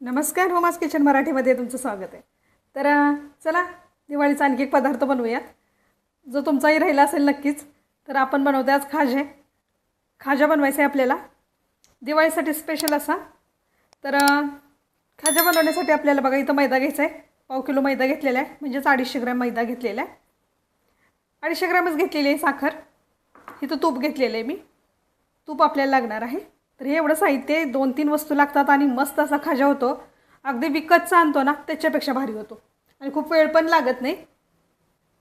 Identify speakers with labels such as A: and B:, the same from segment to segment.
A: नमस्कार होमास किचन मराठीमध्ये तुमचं स्वागत आहे. तर चला दिवाळीचा आणखी एक पदार्थ बनवूयात. जो तुमचाही राहिला असेल नक्कीच तर आपण बनवतो आज खाजे. खाजा बनवायचा आहे आपल्याला. दिवाळीसाठी स्पेशल असा. तर खाजा बनवण्यासाठी आपल्याला बघा इथं मैदा घ्यायचा आहे. पाव किलो मैदा घेतलेला आहे म्हणजेच अडीचशे ग्रॅम मैदा घेतलेला आहे. अडीचशे ग्रॅमच घेतलेली आहे साखर. इथं तूप घेतलेलं आहे मी. तूप आपल्याला लागणार आहे. तर हे एवढं साहित्य दोन तीन वस्तू लागतात आणि मस्त असा खाजा होतो. अगदी विकतचा आणतो ना त्याच्यापेक्षा भारी होतो. आणि खूप वेळ पण लागत नाही.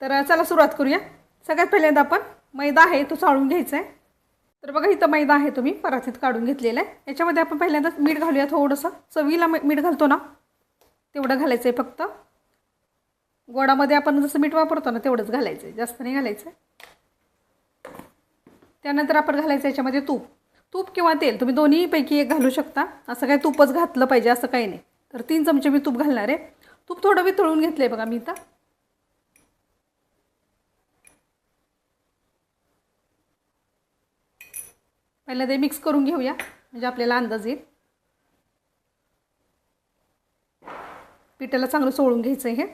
A: तर चला सुरुवात करूया. सगळ्यात पहिल्यांदा आपण मैदा आहे तो चाळून घ्यायचा आहे. तर बघा इथं मैदा आहे तुम्ही परातीत काढून घेतलेला आहे. याच्यामध्ये आपण पहिल्यांदा मीठ घालूया थोडंसं. चवीला मीठ घालतो ना तेवढं घालायचं आहे फक्त. गोडामध्ये आपण जसं मीठ वापरतो ना तेवढंच घालायचं आहे जास्त नाही घालायचं आहे त्यानंतर आपण घालायचं याच्यामध्ये तूप. तूप किंवा तेल तुम्ही दोन्हीपैकी एक घालू शकता. असं काही तूपच घातलं पाहिजे असं काही नाही. तर तीन चमचे मी तूप घालणार आहे. तूप थोडं वितळून घेतलं आहे बघा मी इथं. पहिलं ते मिक्स करून घेऊया म्हणजे आपल्याला अंदाज येईल. पिठाला चांगलं सोळून घ्यायचं आहे हे.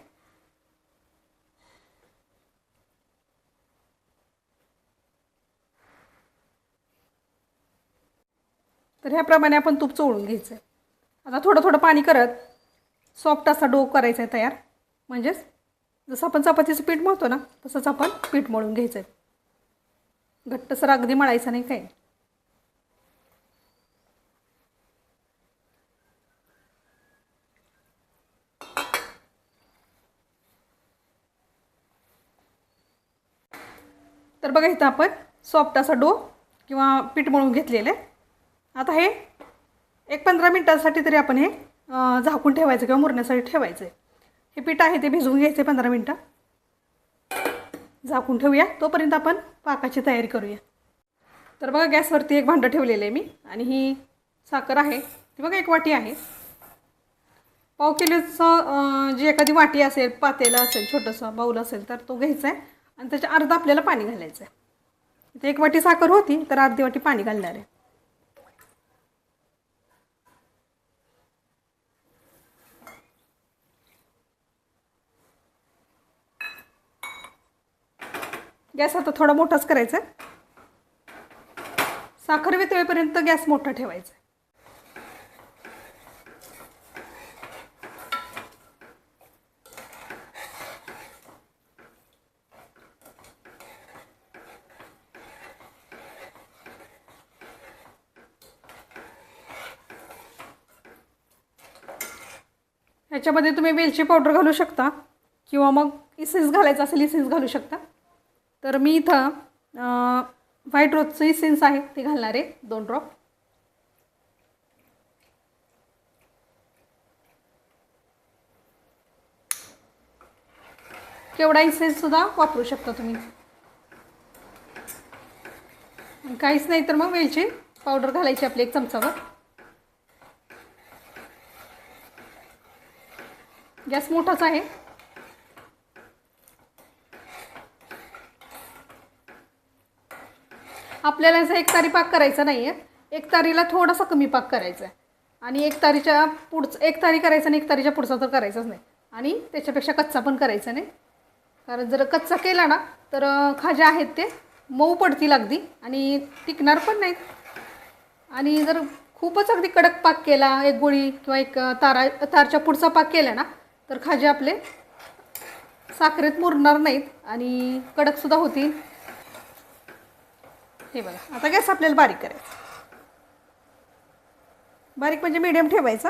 A: तर ह्याप्रमाणे आपण तूप चोळून घ्यायचं आहे आता थोडं थोडं पाणी करत सॉफ्ट असा डो करायचा आहे तयार. म्हणजेच जसं आपण चपातीचं पीठ मळतो ना तसंच आपण पीठ मळून घ्यायचं आहे घट्टसर अगदी मळायचं नाही काय तर बघा इथं आपण सॉफ्ट असा डो किंवा पीठ मळून घेतलेलं आहे आता हे एक पंधरा मिनटासाठी तरी आपण हे झाकून ठेवायचं किंवा मुरण्यासाठी ठेवायचं आहे हे पीठ आहे ते भिजवून घ्यायचं पंधरा मिनटं. झाकून ठेवूया. तोपर्यंत आपण पाकाची तयारी करूया. तर बघा गॅसवरती एक भांडं ठेवलेलं आहे मी आणि ही साखर आहे. ती बघा एक वाटी आहे. पाव किलोचं जी एखादी वाटी असेल पातेलं असेल छोटंसं बाऊल असेल तर तो घ्यायचा आहे आणि त्याच्या अर्धा आपल्याला पाणी घालायचं आहे इथे एक वाटी साखर होती तर अर्धी वाटी पाणी घालणार आहे. गॅस आता थोडा मोठाच करायचा आहे. साखर वितळेपर्यंत गॅस मोठा ठेवायचा याच्यामध्ये तुम्ही वेलची पावडर घालू शकता किंवा मग इसेस घालायचं असेल इसेस घालू शकता. तर मी इथं व्हाईट रोजचं इसेन्स आहे ते घालणार आहे दोन ड्रॉप केवढा इसेन्ससुद्धा वापरू शकता तुम्ही. काहीच नाही तर मग वेलची पावडर घालायची आपली एक चमचावर गॅस मोठाच आहे. आपल्याला असं एक तारी पाक करायचा नाही आहे एक तारीला थोडासा कमी पाक करायचा आहे आणि एक तारीच्या पुढचं एक तारी करायचा आणि एक तारीच्या पुढचा तर करायचाच नाही. आणि त्याच्यापेक्षा कच्चा पण करायचा नाही. कारण जर कच्चा केला ना तर खाजे खाज्या आहेत ते. मऊ पडतील अगदी. आणि टिकणार पण नाहीत. आणि जर खूपच अगदी कडक पाक केला एक गोळी किंवा एक तारा तारच्या पुढचा पाक केला ना तर खाजे आपले साखरेत मुरणार नाहीत. आणि कडकसुद्धा होतील. हे बघा आता गॅस आपल्याला बारीक करायचा. बारीक म्हणजे मीडियम ठेवायचा.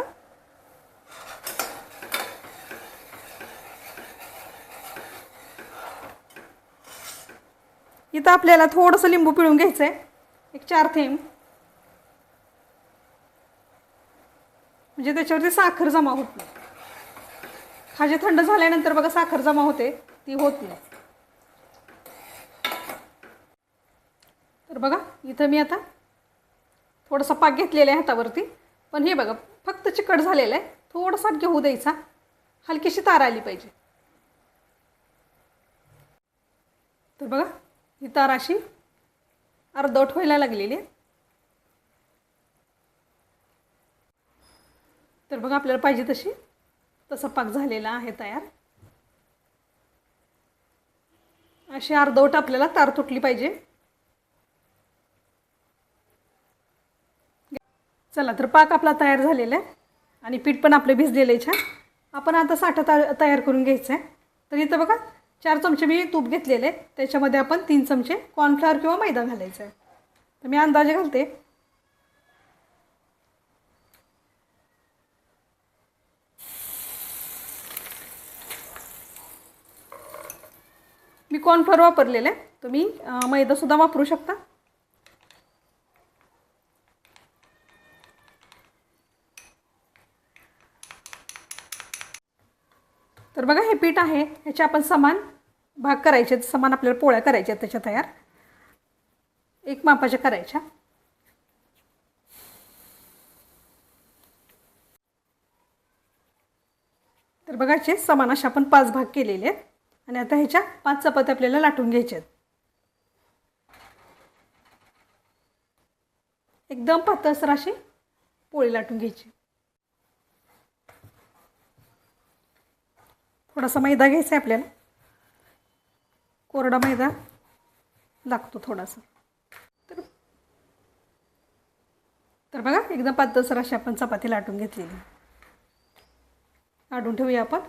A: इथं आपल्याला थोडंसं लिंबू पिळून घ्यायचं आहे एक चार थेंब. म्हणजे त्याच्यावरती साखर जमा होत नाही. खाजे थंड झाल्यानंतर बघा साखर जमा होते ती होत नाही. बघा इथं मी आता थोडासा पाक घेतलेला आहे हातावरती. पण हे बघा फक्त चिकट झालेलं आहे. थोडासा घेऊ द्यायचा. हलकीशी तार आली पाहिजे. तर बघा ही तार अशी अर्धवट व्हायला लागलेली आहे. तर बघा आपल्याला पाहिजे तशी. तसा पाक झालेला आहे तयार. अशी अर्धवट आपल्याला तार तुटली पाहिजे. चला तर पाक आपला तयार झालेला आहे. आणि पीठ पण आपलं भिजलेलं आहे छान. आपण आता साठा ता तयार करून घ्यायचं आहे तर इथं बघा चार चमचे मी तूप घेतलेले आहे. त्याच्यामध्ये आपण तीन चमचे कॉर्नफ्लॉवर किंवा मैदा घालायचा आहे तर मी अंदाजे घालते. मी कॉर्नफ्लॉवर वापरलेलं आहे. तुम्ही मैदासुद्धा वापरू शकता. तर बघा हे पीठ आहे. ह्याचे आपण समान भाग करायचे आहेत, समान आपल्याला पोळ्या करायच्या आहेत त्याच्या तयार. एक मापाच्या करायच्या. तर बघा ह्याचे समान असे आपण पाच भाग केलेले आहेत. आणि आता ह्याच्या पाच चपात्या आपल्याला लाटून घ्यायच्या आहेत. एकदम पातळसर अशी पोळी लाटून घ्यायची. थोडासा मैदा घ्यायचा आहे आपल्याला. कोरडा मैदा लागतो थोडासा. तर तर बघा एकदम पातळसर अशी आपण चपाती लाटून घेतलेली. लाटून ठेवूया आपण.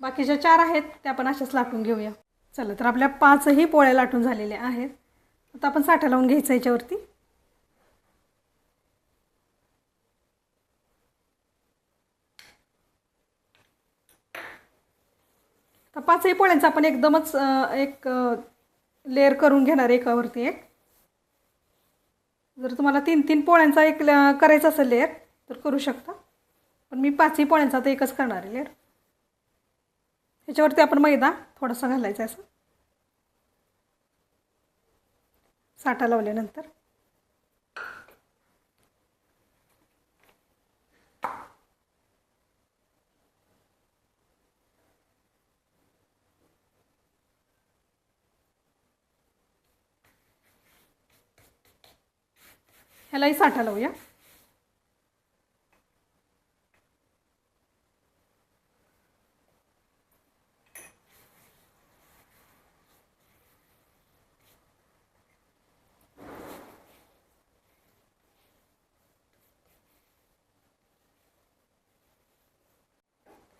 A: बाकीच्या चार आहेत त्या आपण अशाच लाटून घेऊया. चला तर आपल्या पाचही पोळ्या लाटून झालेल्या आहेत. आता आपण साठा लावून घ्यायचं याच्यावरती. तर पाचही पोळ्यांचा आपण एकदमच एक लेअर करून घेणार एकावरती एक. जर तुम्हाला तीन तीन पोळ्यांचा एक ल- करायचा असेल लेअर तर करू शकता. पण मी पाचही पोळ्यांचा आता एकच करणार आहे लेअर. ह्याच्यावरती आपण मैदा थोडासा घालायचा आहे असं. साठा लावल्यानंतर. ह्यालाही साठा लावूया.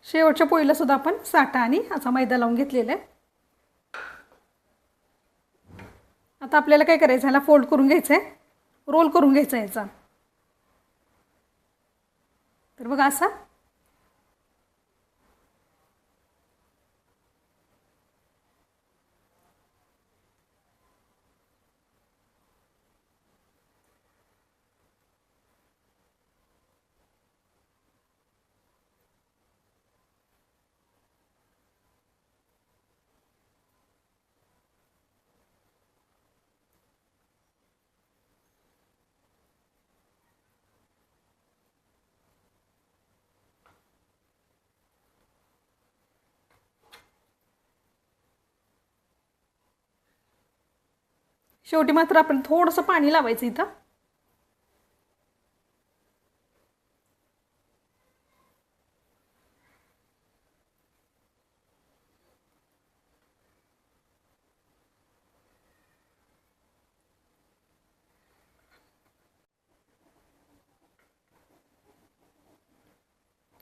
A: शेवटच्या पोळीला सुद्धा आपण साठा आणि असा मैदा लावून घेतलेला आहे. आता आपल्याला काय करायचं? ह्याला फोल्ड करून घ्यायचं आहे रोल करून घ्यायचा याचा. तर बघा असा. शेवटी मात्र आपण थोडंसं पाणी लावायचं इथं.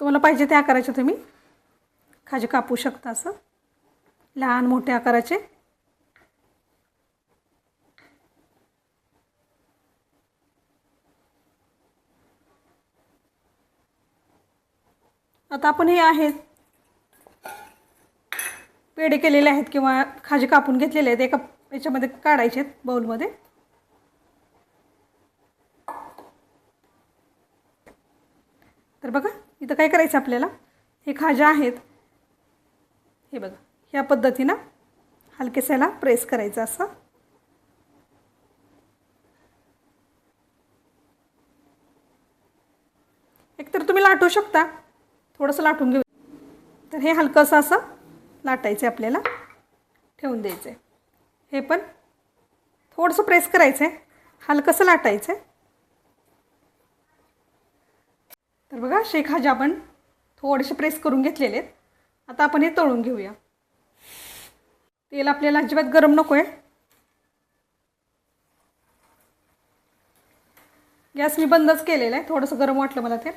A: तुम्हाला पाहिजे त्या आकाराचे तुम्ही खाजे कापू शकता असं. लहान मोठ्या आकाराचे. आता आपण हे आहेत पेढे केलेले आहेत किंवा खाजे कापून घेतलेले आहेत एका याच्यामध्ये काढायचे आहेत बाऊलमध्ये तर बघा इथं काय करायचं आपल्याला? हे खाज्या आहेत. हे बघा ह्या पद्धतीनं हलकेसाला प्रेस करायचं असं. एकतर तुम्ही लाटू शकता. थोडंसं लाटून घेऊ. तर हे हलकंसं असं लाटायचं आहे आपल्याला. ठेवून द्यायचं आहे हे पण थोडंसं प्रेस करायचं आहे हलकंसं लाटायचं आहे तर बघा शेख खाजा आपण थोडेसे प्रेस करून घेतलेले आहेत आता आपण हे तळून घेऊया. तेल आपल्याला अजिबात गरम नको आहे गॅस मी बंदच केलेला आहे थोडंसं गरम वाटलं मला ते.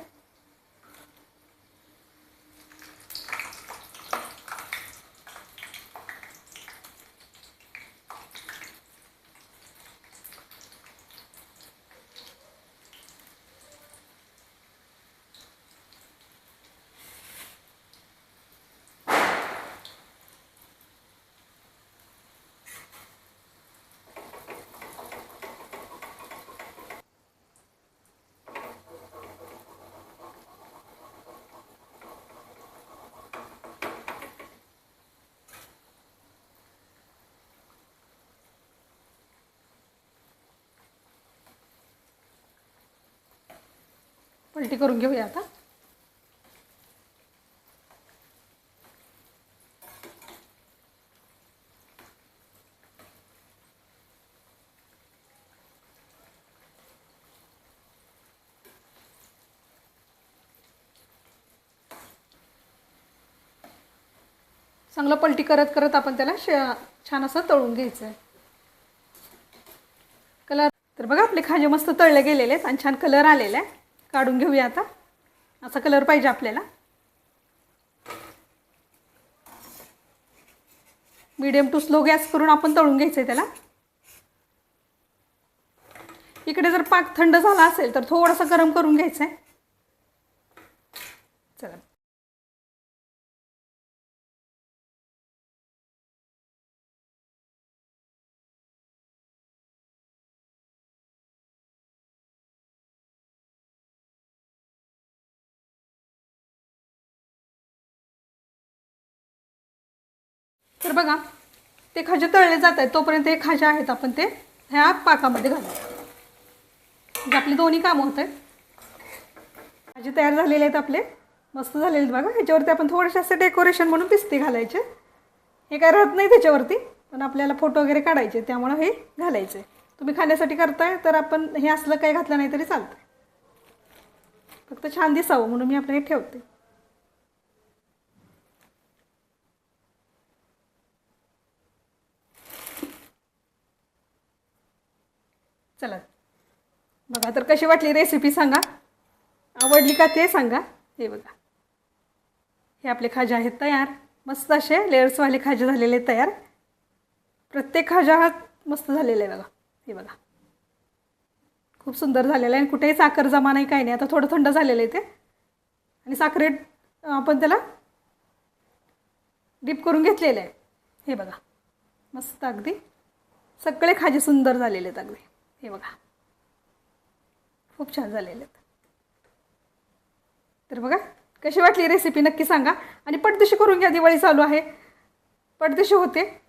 A: उलटी करून घेऊया आता. चांगलं पलटी करत करत आपण त्याला श छान असं तळून घ्यायचं आहे कलर तर बघा आपले खाजे मस्त तळले गेलेले आहेत आणि छान कलर आलेला आहे काढून घेऊया आता. असा कलर पाहिजे आपल्याला. मीडियम टू स्लो गॅस करून आपण तळून घ्यायचं आहे त्याला. इकडे जर पाक थंड झाला असेल तर थोडासा गरम करून घ्यायचा आहे चला. तर बघा ते खाजे तळले जात आहेत तोपर्यंत हे खाजे आहेत आपण ते ह्या पाकामध्ये घालू म्हणजे आपली दोन्ही कामं होत आहेत. खाजे तयार झालेले आहेत आपले मस्त झालेले आहेत बघा. ह्याच्यावरती आपण थोडेसे असे डेकोरेशन म्हणून पिस्ते घालायचे. हे काय राहत नाही त्याच्यावरती पण आपल्याला फोटो वगैरे काढायचे त्यामुळं हे घालायचे. तुम्ही खाण्यासाठी करताय तर आपण हे असलं काही घातलं नाही तरी चालतं फक्त छान दिसावं म्हणून मी आपलं हे ठेवते. चला. बघा तर कशी वाटली रेसिपी सांगा? आवडली का ते सांगा? हे बघा. हे आपले खाजे आहेत तयार. मस्त असे लेअर्सवाले खाजे झालेले तयार. प्रत्येक खाजा हा मस्त झालेला आहे बघा. हे बघा. खूप सुंदर झालेलं आहे आणि कुठेही साखर जमा नाही काही नाही. आता थोडं थंड झालेलं आहे ते. आणि साखरेत आपण त्याला डीप करून घेतलेलं आहे. हे बघा. मस्त अगदी. सगळे खाजे सुंदर झालेले आहेत अगदी. हे बघा. खूप छान झालेले आहेत. तर बघा कशी वाटली रेसिपी नक्की सांगा. आणि पटदिशी करून घ्या दिवाळी चालू आहे. पटदिशी होते.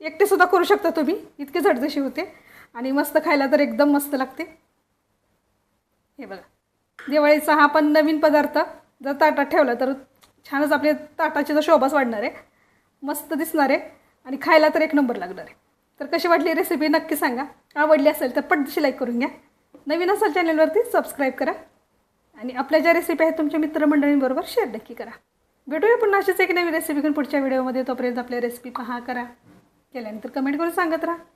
A: एकटेसुद्धा करू शकता तुम्ही. इतके झटदिशी होते. आणि मस्त खायला तर एकदम मस्त लागते. हे बघा. दिवाळीचा हा पण नवीन पदार्थ. जर ताटात ठेवला तर छानच आपल्या ताटाची जर शोभाच वाढणार आहे. मस्त दिसणार आहे. आणि खायला तर एक नंबर लागणार आहे. तर कशी वाटली रेसिपी नक्की सांगा. आवडली असेल तर पटदिशी लाईक करून घ्या. नवीन असेल चॅनलवरती सबस्क्राईब करा. आणि आपल्या ज्या रेसिपी आहेत तुमच्या मित्रमंडळींबरोबर शेअर नक्की करा. भेटूया पुन्हा अशीच एक नवीन रेसिपी घेऊन पुढच्या व्हिडिओमध्ये तोपर्यंत आपल्या रेसिपी पहा करा. केल्यानंतर कमेंट करून सांगत राहा.